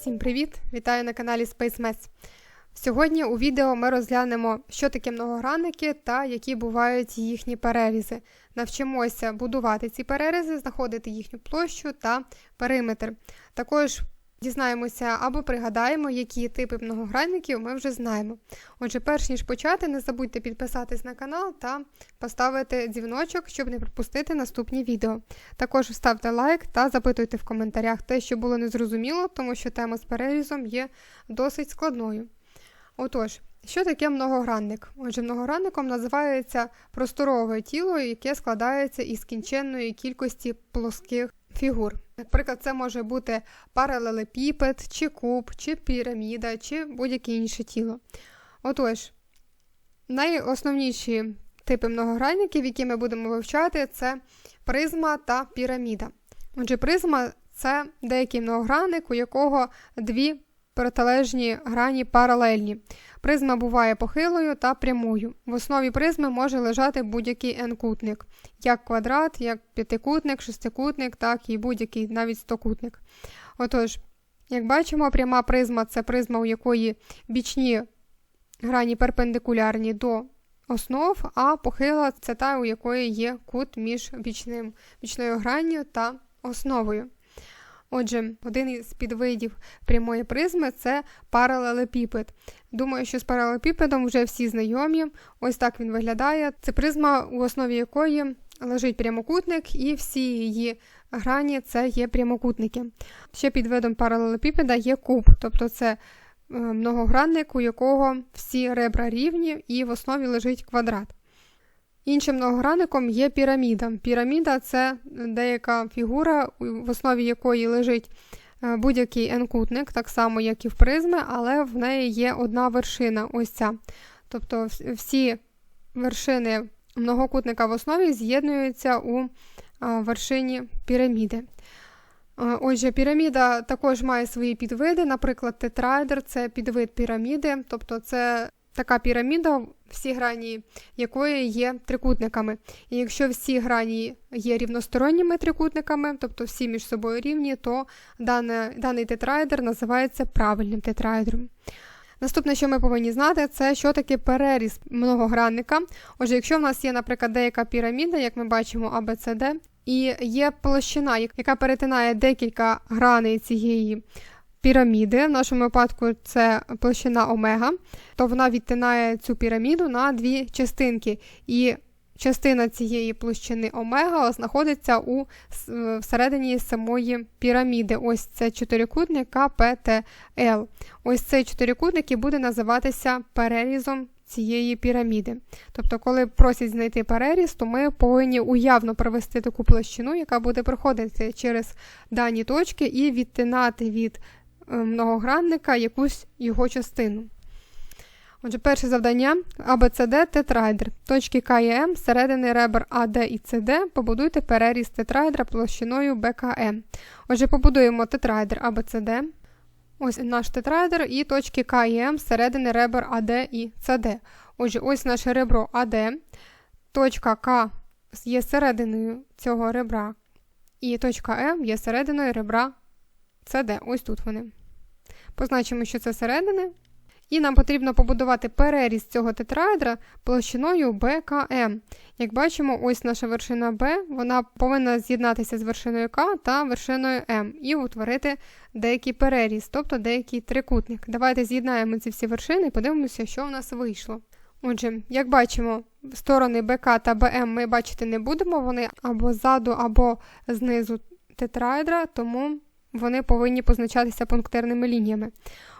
Всім привіт! Вітаю на каналі Space Mess. Сьогодні у відео ми розглянемо, що таке многогранники та які бувають їхні перерізи. Навчимося будувати ці перерізи, знаходити їхню площу та периметр. Також дізнаємося або пригадаємо, які типи многогранників ми вже знаємо. Отже, перш ніж почати, не забудьте підписатись на канал та поставити дзвіночок, щоб не пропустити наступні відео. Також ставте лайк та запитуйте в коментарях те, що було незрозуміло, тому що тема з перерізом є досить складною. Отож, що таке многогранник? Отже, многогранником називається просторове тіло, яке складається із кінченної кількості плоских фігур. Наприклад, це може бути паралелепіпед, чи куб, чи піраміда, чи будь-яке інше тіло. Отож, найосновніші типи многогранників, які ми будемо вивчати, це призма та піраміда. Отже, призма це деякий многогранник, у якого дві протилежні грані паралельні. Призма буває похилою та прямою. В основі призми може лежати будь-який n-кутник, як квадрат, як п'ятикутник, шестикутник, так і будь-який навіть стокутник. Отож, як бачимо, пряма призма це призма, у якої бічні грані перпендикулярні до основ, а похила це та, у якої є кут між бічним, бічною гранню та основою. Отже, один із підвидів прямої призми це паралелепіпед. Думаю, що з паралелепіпедом вже всі знайомі. Ось так він виглядає. Це призма, у основі якої лежить прямокутник, і всі її грані це є прямокутники. Ще під видом паралелепіпеда є куб, тобто це многогранник, у якого всі ребра рівні, і в основі лежить квадрат. Іншим многогранником є піраміда. Піраміда це деяка фігура, в основі якої лежить будь-який n-кутник, так само, як і в призми, але в неї є одна вершина. ось ця. Тобто всі вершини многокутника в основі з'єднуються у вершині піраміди. Отже, піраміда також має свої підвиди, наприклад, тетраедр це підвид піраміди, тобто це така піраміда, всі грані якої є трикутниками. І якщо всі грані є рівносторонніми трикутниками, тобто всі між собою рівні, то дане, даний тетраедр називається правильним тетраедром. Наступне, що ми повинні знати, це що таке переріз многогранника. Отже, якщо в нас є, наприклад, деяка піраміда, як ми бачимо, ABCD, і є площина, яка перетинає декілька граней цієї піраміди, в нашому випадку це площина омега, то вона відтинає цю піраміду на дві частинки. І частина цієї площини омега знаходиться у всередині самої піраміди. Ось це чотирикутник КПТЛ. Ось цей чотирикутник і буде називатися перерізом. Цієї піраміди. Тобто, коли просять знайти переріз, то ми повинні уявно провести таку площину, яка буде проходити через дані точки і відтинати від многогранника якусь його частину. Отже, перше завдання ABCD тетраедр. Точки К і М середини ребер АД і СД побудуйте переріз тетраедра площиною БКМ. Отже, побудуємо тетраедр ABCD. Ось наш тетраедр і точки К і М середини ребер АД і СД. Отже, ось наше ребро АД. Точка К є серединою цього ребра. І точка М є серединою ребра це де? Ось тут вони. Позначимо, що це середини. І нам потрібно побудувати переріз цього тетраедра площиною БКМ. Як бачимо, ось наша вершина Б, вона повинна з'єднатися з вершиною К та вершиною М і утворити деякий переріз, тобто деякий трикутник. Давайте з'єднаємо ці всі вершини і подивимося, що в нас вийшло. Отже, як бачимо, сторони БК та БМ ми бачити не будемо, вони або ззаду, або знизу тетраедра, тому вони повинні позначатися пунктирними лініями.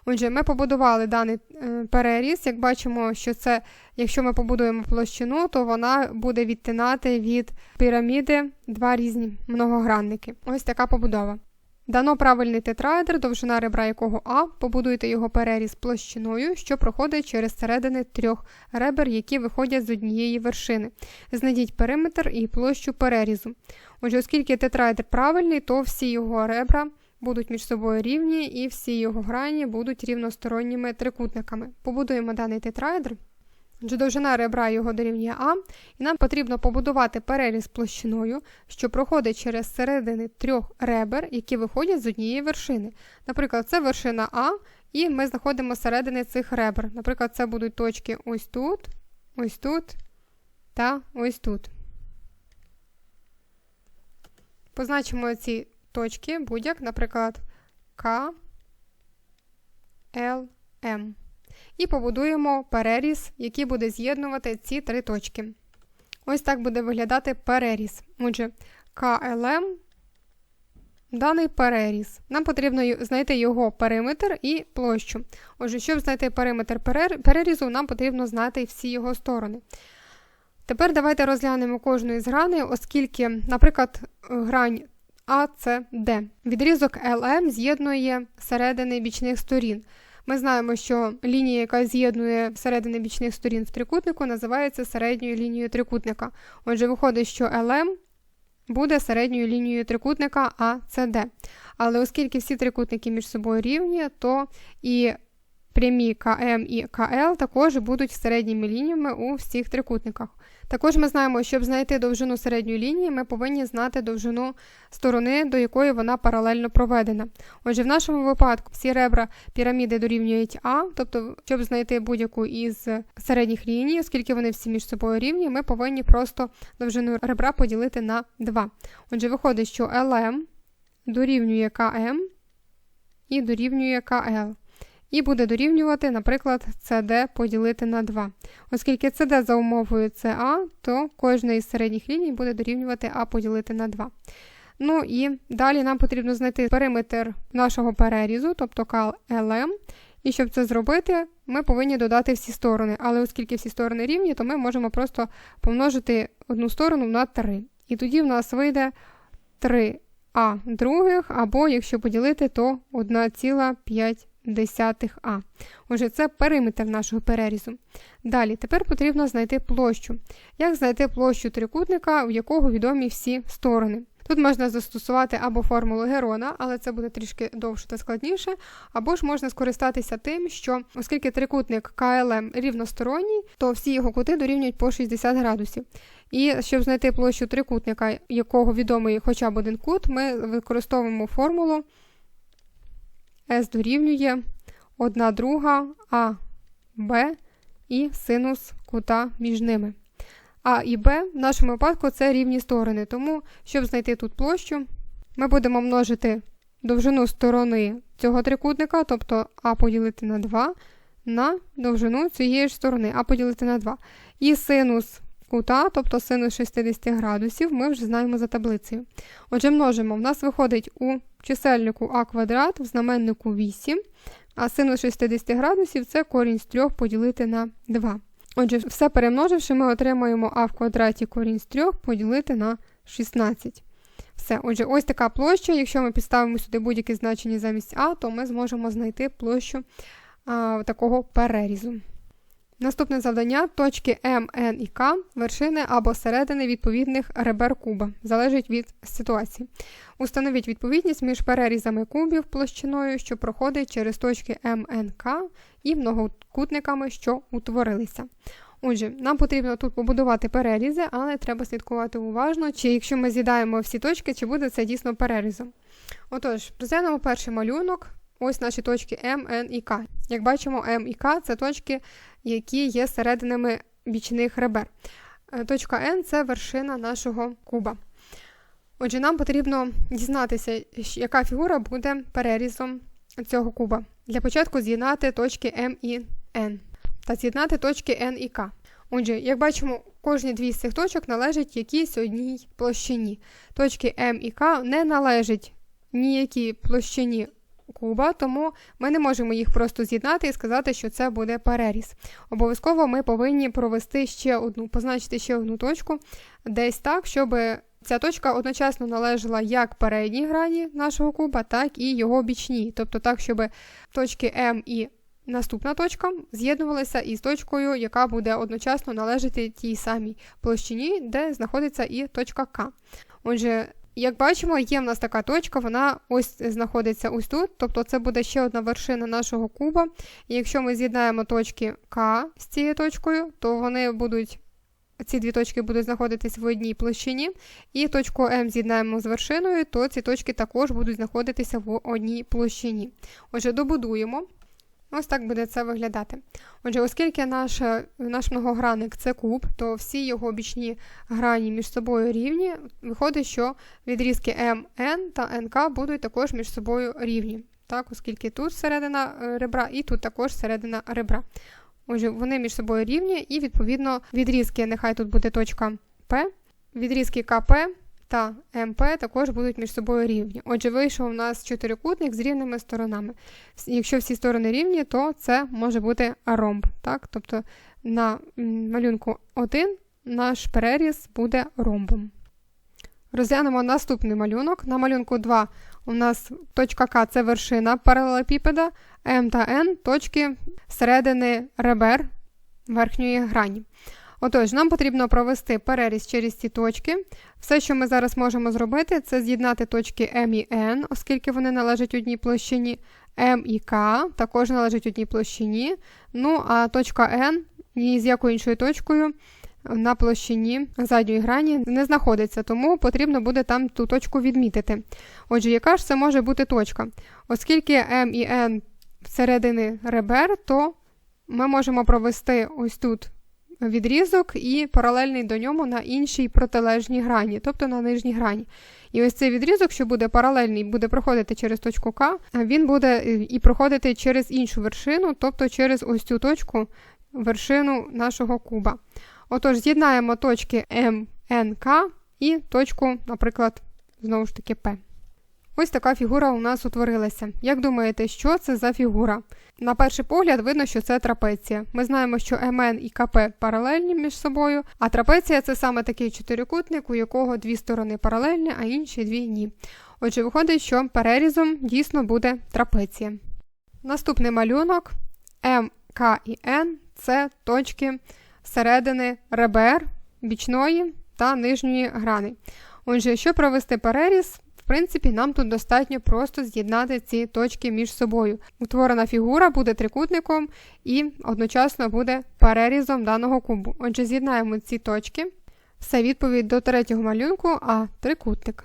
Отже, ми побудували даний е, переріз. Як бачимо, що це, якщо ми побудуємо площину, то вона буде відтинати від піраміди два різні многогранники. Ось така побудова. Дано правильний тетраедр, довжина ребра якого А, побудуйте його переріз площиною, що проходить через середини трьох ребер, які виходять з однієї вершини. Знайдіть периметр і площу перерізу. Отже, оскільки тетраедр правильний, то всі його ребра будуть між собою рівні, і всі його грані будуть рівносторонніми трикутниками. Побудуємо даний тетраедр. Отже, довжина ребра його дорівнює А, і нам потрібно побудувати переріз площиною, що проходить через середини трьох ребер, які виходять з однієї вершини. Наприклад, це вершина А, і ми знаходимо середини цих ребер. Наприклад, це будуть точки ось тут, ось тут та ось тут. Позначимо ці точки будь-як, наприклад, К, Л, М. І побудуємо переріз, який буде з'єднувати ці три точки. Ось так буде виглядати переріз. Отже, КЛМ, даний переріз. Нам потрібно знайти його периметр і площу. Отже, щоб знайти периметр перерізу, нам потрібно знати всі його сторони. Тепер давайте розглянемо кожну із граней, оскільки, наприклад, грань АЦД. Відрізок ЛМ з'єднує середини бічних сторін. Ми знаємо, що лінія, яка з'єднує середини бічних сторін в трикутнику, називається середньою лінією трикутника. Отже, виходить, що ЛМ буде середньою лінією трикутника АЦД. Але оскільки всі трикутники між собою рівні, то і прямі КМ і КЛ також будуть середніми лініями у всіх трикутниках. Також ми знаємо, щоб знайти довжину середньої лінії, ми повинні знати довжину сторони, до якої вона паралельно проведена. Отже, в нашому випадку всі ребра піраміди дорівнюють А, тобто, щоб знайти будь-яку із середніх ліній, оскільки вони всі між собою рівні, ми повинні просто довжину ребра поділити на 2. Отже, виходить, що ЛМ дорівнює КМ і дорівнює КЛ і буде дорівнювати, наприклад, CD поділити на 2. Оскільки CD за умовою CA, то кожна із середніх ліній буде дорівнювати А поділити на 2. Ну і далі нам потрібно знайти периметр нашого перерізу, тобто кал LM. І щоб це зробити, ми повинні додати всі сторони. Але оскільки всі сторони рівні, то ми можемо просто помножити одну сторону на 3. І тоді в нас вийде 3а других, або якщо поділити, то 1,5 десятих А. Отже, це периметр нашого перерізу. Далі, тепер потрібно знайти площу. Як знайти площу трикутника, у якого відомі всі сторони? Тут можна застосувати або формулу Герона, але це буде трішки довше та складніше, або ж можна скористатися тим, що оскільки трикутник КЛМ рівносторонній, то всі його кути дорівнюють по 60 градусів. І щоб знайти площу трикутника, якого відомий хоча б один кут, ми використовуємо формулу S дорівнює 1 друга А, Б і синус кута між ними. А і Б в нашому випадку це рівні сторони. Тому, щоб знайти тут площу, ми будемо множити довжину сторони цього трикутника, тобто А поділити на 2, на довжину цієї ж сторони А поділити на 2. І синус кута, тобто синус 60 градусів, ми вже знаємо за таблицею. Отже, множимо. В нас виходить у чисельнику а квадрат, в знаменнику 8, а синус 60 градусів це корінь з 3 поділити на 2. Отже, все перемноживши, ми отримаємо а в квадраті корінь з 3 поділити на 16. Все, отже, ось така площа. Якщо ми підставимо сюди будь-які значення замість А, то ми зможемо знайти площу а, такого перерізу. Наступне завдання точки М, Н і К, вершини або середини відповідних ребер куба, залежить від ситуації. Установіть відповідність між перерізами кубів площиною, що проходить через точки М, Н, К і многокутниками, що утворилися. Отже, нам потрібно тут побудувати перерізи, але треба слідкувати уважно, чи якщо ми з'їдаємо всі точки, чи буде це дійсно перерізом. Отож, розглянемо перший малюнок. Ось наші точки М, Н і К. Як бачимо, М і К це точки, які є серединами бічних ребер. Е, точка N це вершина нашого куба. Отже, нам потрібно дізнатися, яка фігура буде перерізом цього куба. Для початку з'єднати точки М і N та з'єднати точки N і К. Отже, як бачимо, кожні дві з цих точок належать якійсь одній площині. Точки М і К не належать ніякій площині куба, тому ми не можемо їх просто з'єднати і сказати, що це буде переріз. Обов'язково ми повинні провести ще одну, позначити ще одну точку десь так, щоб ця точка одночасно належала як передній грані нашого куба, так і його бічній. Тобто так, щоб точки М і наступна точка з'єднувалися із точкою, яка буде одночасно належати тій самій площині, де знаходиться і точка К. Отже, Як бачимо, є в нас така точка, вона ось знаходиться ось тут, тобто це буде ще одна вершина нашого куба. І якщо ми з'єднаємо точки К з цією точкою, то вони будуть. Ці дві точки будуть знаходитись в одній площині, і точку М з'єднаємо з вершиною, то ці точки також будуть знаходитися в одній площині. Отже, добудуємо. Ось так буде це виглядати. Отже, оскільки наш наш многогранник це куб, то всі його бічні грані між собою рівні, виходить, що відрізки МН та НК будуть також між собою рівні, так, оскільки тут середина е, ребра і тут також середина ребра. Отже, вони між собою рівні, і, відповідно, відрізки, нехай тут буде точка П, відрізки КП та МП також будуть між собою рівні. Отже, вийшов у нас чотирикутник з рівними сторонами. Якщо всі сторони рівні, то це може бути ромб. Так? Тобто на малюнку 1 наш переріз буде ромбом. Розглянемо наступний малюнок. На малюнку 2 у нас точка К це вершина паралелепіпеда, М та Н точки середини ребер верхньої грані. Отож, нам потрібно провести переріз через ці точки. Все, що ми зараз можемо зробити, це з'єднати точки М і N, оскільки вони належать одній площині. М і К також належать одній площині. Ну, а точка N ні з якою іншою точкою на площині задньої грані не знаходиться, тому потрібно буде там ту точку відмітити. Отже, яка ж це може бути точка? Оскільки М і N всередини ребер, то ми можемо провести ось тут відрізок і паралельний до ньому на іншій протилежній грані, тобто на нижній грані. І ось цей відрізок, що буде паралельний, буде проходити через точку К, він буде е, і проходити через іншу вершину, тобто через ось цю точку вершину нашого куба. Отож, з'єднаємо точки М, Н, К і точку, наприклад, знову ж таки П. Ось така фігура у нас утворилася. Як думаєте, що це за фігура? На перший погляд видно, що це трапеція. Ми знаємо, що МН і КП паралельні між собою, а трапеція це саме такий чотирикутник, у якого дві сторони паралельні, а інші дві ні. Отже, виходить, що перерізом дійсно буде трапеція. Наступний малюнок М, К і Н це точки середини ребер, бічної та нижньої грани. Отже, щоб провести переріз, в принципі, нам тут достатньо просто з'єднати ці точки між собою. Утворена фігура буде трикутником і одночасно буде перерізом даного кубу. Отже, з'єднаємо ці точки. Все відповідь до третього малюнку, а трикутник.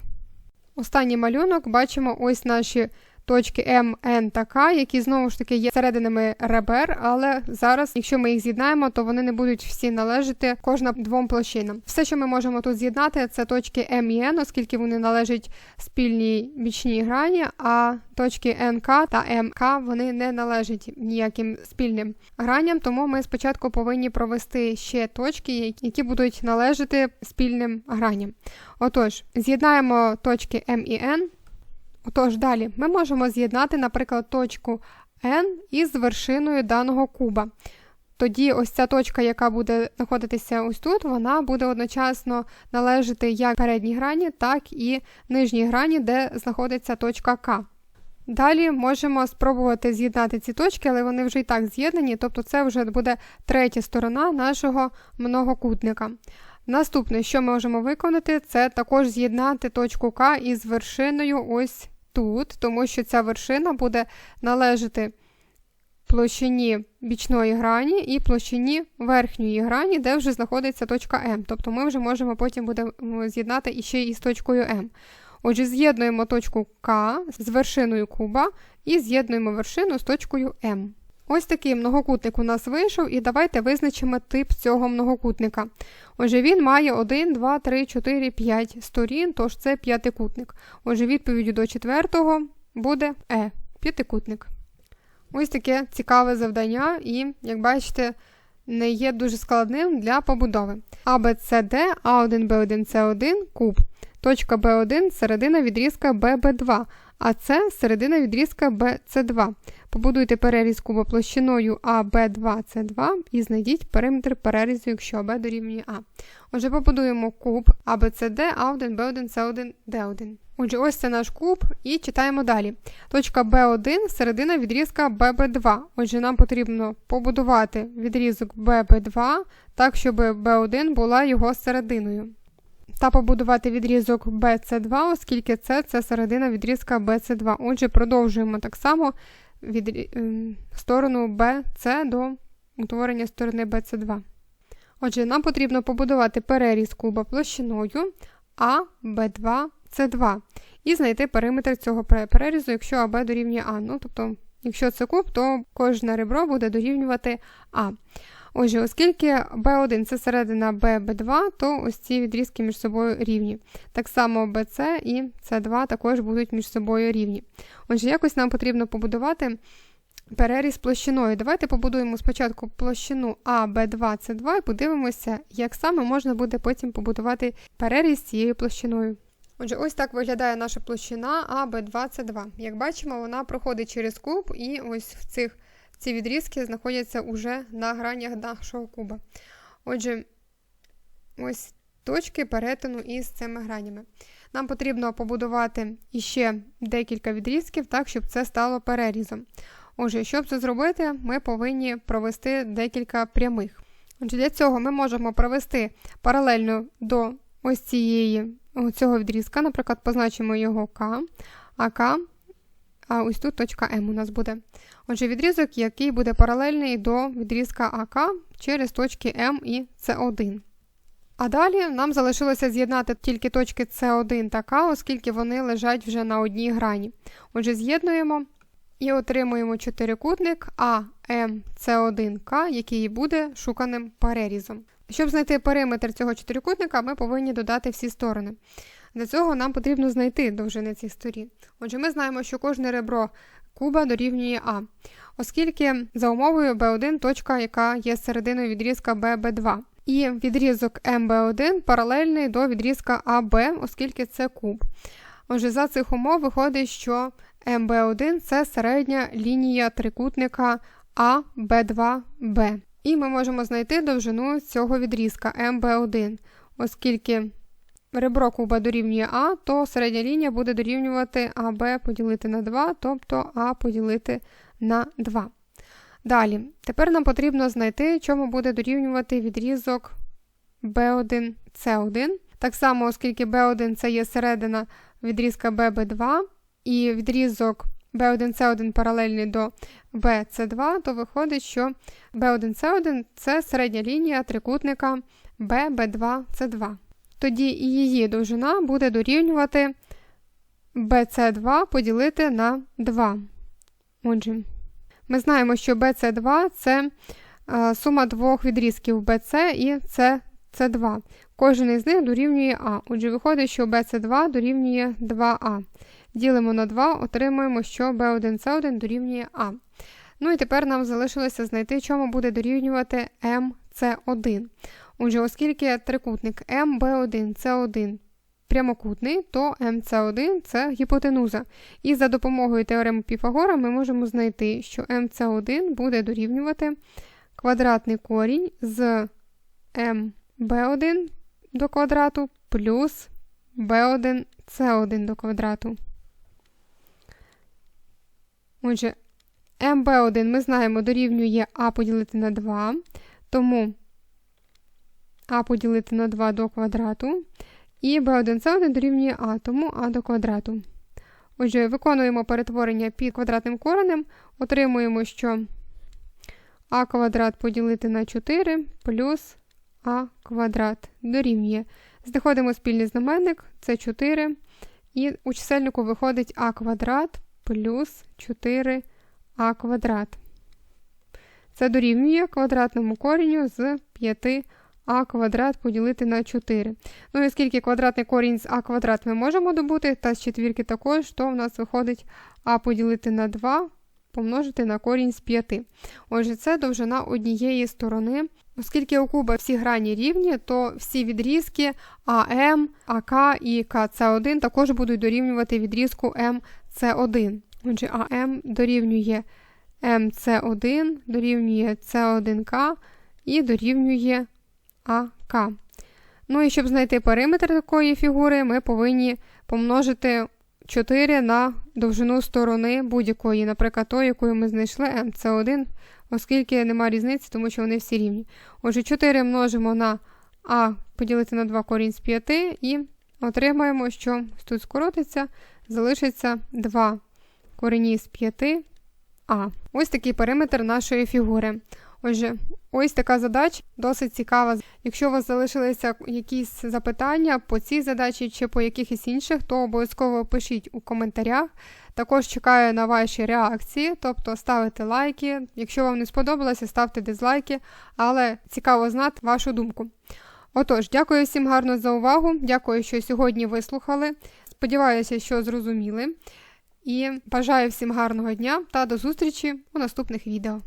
Останній малюнок бачимо ось наші точки М, Н та К, які знову ж таки є серединами ребер, але зараз, якщо ми їх з'єднаємо, то вони не будуть всі належати кожна двом площинам. Все, що ми можемо тут з'єднати, це точки М і Н, оскільки вони належать спільній бічній грані, а точки НК та МК вони не належать ніяким спільним граням, тому ми спочатку повинні провести ще точки, які будуть належати спільним граням. Отож, з'єднаємо точки М і Н. Отож, далі ми можемо з'єднати, наприклад, точку N із вершиною даного куба. Тоді ось ця точка, яка буде знаходитися ось тут, вона буде одночасно належати як передній грані, так і нижній грані, де знаходиться точка К. Далі можемо спробувати з'єднати ці точки, але вони вже і так з'єднані, тобто це вже буде третя сторона нашого многокутника. Наступне, що ми можемо виконати, це також з'єднати точку К із вершиною ось тут, тому що ця вершина буде належати площині бічної грані і площині верхньої грані, де вже знаходиться точка М. Тобто ми вже можемо потім будемо з'єднати іще із точкою М. Отже, з'єднуємо точку К з вершиною куба і з'єднуємо вершину з точкою М. Ось такий многокутник у нас вийшов, і давайте визначимо тип цього многокутника. Отже, він має 1, 2, 3, 4, 5 сторін, тож це п'ятикутник. Отже, відповіддю до четвертого буде Е, п'ятикутник. Ось таке цікаве завдання, і, як бачите, не є дуже складним для побудови. ABCD, А1, Б1, С1, куб. Точка Б1 середина відрізка ББ2, а це середина відрізка BC2. Побудуйте переріз куба площиною АБ2С2 і знайдіть периметр перерізу, якщо АБ дорівнює А. Отже, побудуємо куб ABCD, А1, Б1, С1, Д1. Отже, ось це наш куб, і читаємо далі. Точка Б1 середина відрізка ББ2. Отже, нам потрібно побудувати відрізок ББ2 так, щоб Б1 була його серединою. Та побудувати відрізок BC2, оскільки це, це середина відрізка BC2. Отже, продовжуємо так само від ем, сторону BC до утворення сторони BC2. Отже, нам потрібно побудувати переріз куба площиною А, Б2, С2 і знайти периметр цього перерізу, якщо АБ дорівнює А. Ну, тобто, якщо це куб, то кожне ребро буде дорівнювати А. Отже, оскільки B1 це середина B, B2, то ось ці відрізки між собою рівні. Так само BC і C2 також будуть між собою рівні. Отже, якось нам потрібно побудувати переріз площиною. Давайте побудуємо спочатку площину А, Б2, С2 і подивимося, як саме можна буде потім побудувати переріз цією площиною. Отже, ось так виглядає наша площина А, Б2, С2. Як бачимо, вона проходить через куб, і ось в цих ці відрізки знаходяться уже на гранях нашого куба. Отже, ось точки перетину із цими гранями. Нам потрібно побудувати іще декілька відрізків, так, щоб це стало перерізом. Отже, щоб це зробити, ми повинні провести декілька прямих. Отже, Для цього ми можемо провести паралельно до ось цієї цього відрізка, наприклад, позначимо його К, а К, а ось тут точка М у нас буде. Отже, відрізок, який буде паралельний до відрізка АК через точки М і С1. А далі нам залишилося з'єднати тільки точки С1 та К, оскільки вони лежать вже на одній грані. Отже, з'єднуємо і отримуємо чотирикутник АМС1К, який буде шуканим перерізом. Щоб знайти периметр цього чотирикутника, ми повинні додати всі сторони. Для цього нам потрібно знайти довжини цих сторін. Отже, ми знаємо, що кожне ребро куба дорівнює А, оскільки за умовою B1 точка, яка є серединою відрізка BB2. І відрізок МБ1 паралельний до відрізка АБ, оскільки це куб. Отже, за цих умов виходить, що МБ1 це середня лінія трикутника АБ2Б. І ми можемо знайти довжину цього відрізка МБ1, оскільки ребро куба дорівнює А, то середня лінія буде дорівнювати АБ поділити на 2, тобто А поділити на 2. Далі, тепер нам потрібно знайти, чому буде дорівнювати відрізок B1, C1. Так само, оскільки B1 це є середина відрізка BB2, і відрізок B1C1 паралельний до BC2, то виходить, що B1C1 це середня лінія трикутника BB2C2. Тоді і її довжина буде дорівнювати BC2 поділити на 2. Отже, ми знаємо, що BC2 це сума двох відрізків BC і CC2. Кожен із них дорівнює А. Отже, виходить, що BC2 дорівнює 2А. Ділимо на 2, отримуємо, що B1C1 дорівнює А. Ну і тепер нам залишилося знайти, чому буде дорівнювати МС1. Отже, оскільки трикутник МБ1 С1 прямокутний, то МС1 це гіпотенуза. І за допомогою теореми Піфагора ми можемо знайти, що МС1 буде дорівнювати квадратний корінь з МБ1 до квадрату плюс B1 С1 до квадрату. Отже, МБ1 ми знаємо дорівнює А поділити на 2, тому А поділити на 2 до квадрату. І B1С1 дорівнює А, тому А до квадрату. Отже, виконуємо перетворення під квадратним коренем, отримуємо, що А квадрат поділити на 4 плюс А квадрат дорівнює. Знаходимо спільний знаменник, це 4. І у чисельнику виходить А квадрат плюс 4а квадрат. Це дорівнює квадратному корінню з 5а квадрат поділити на 4. Ну і оскільки квадратний корінь з а квадрат ми можемо добути, та з четвірки також, то в нас виходить а поділити на 2 помножити на корінь з 5. Отже, це довжина однієї сторони. Оскільки у куба всі грані рівні, то всі відрізки АМ, АК і КЦ1 також будуть дорівнювати відрізку МЦ1. Отже, АМ дорівнює МЦ1, дорівнює С1К і дорівнює АК. Ну і щоб знайти периметр такої фігури, ми повинні помножити 4 на довжину сторони будь-якої, наприклад, тої, якою ми знайшли МЦ1, оскільки нема різниці, тому що вони всі рівні. Отже, 4 множимо на А поділити на 2 корінь з 5 і отримаємо, що тут скоротиться, залишиться 2 корені з 5 а. Ось такий периметр нашої фігури. Отже, ось така задача досить цікава. Якщо у вас залишилися якісь запитання по цій задачі чи по якихось інших, то обов'язково пишіть у коментарях. Також чекаю на ваші реакції, тобто ставите лайки. Якщо вам не сподобалося, ставте дизлайки, але цікаво знати вашу думку. Отож, дякую всім гарно за увагу. Дякую, що сьогодні вислухали. Сподіваюся, що зрозуміли. І бажаю всім гарного дня та до зустрічі у наступних відео.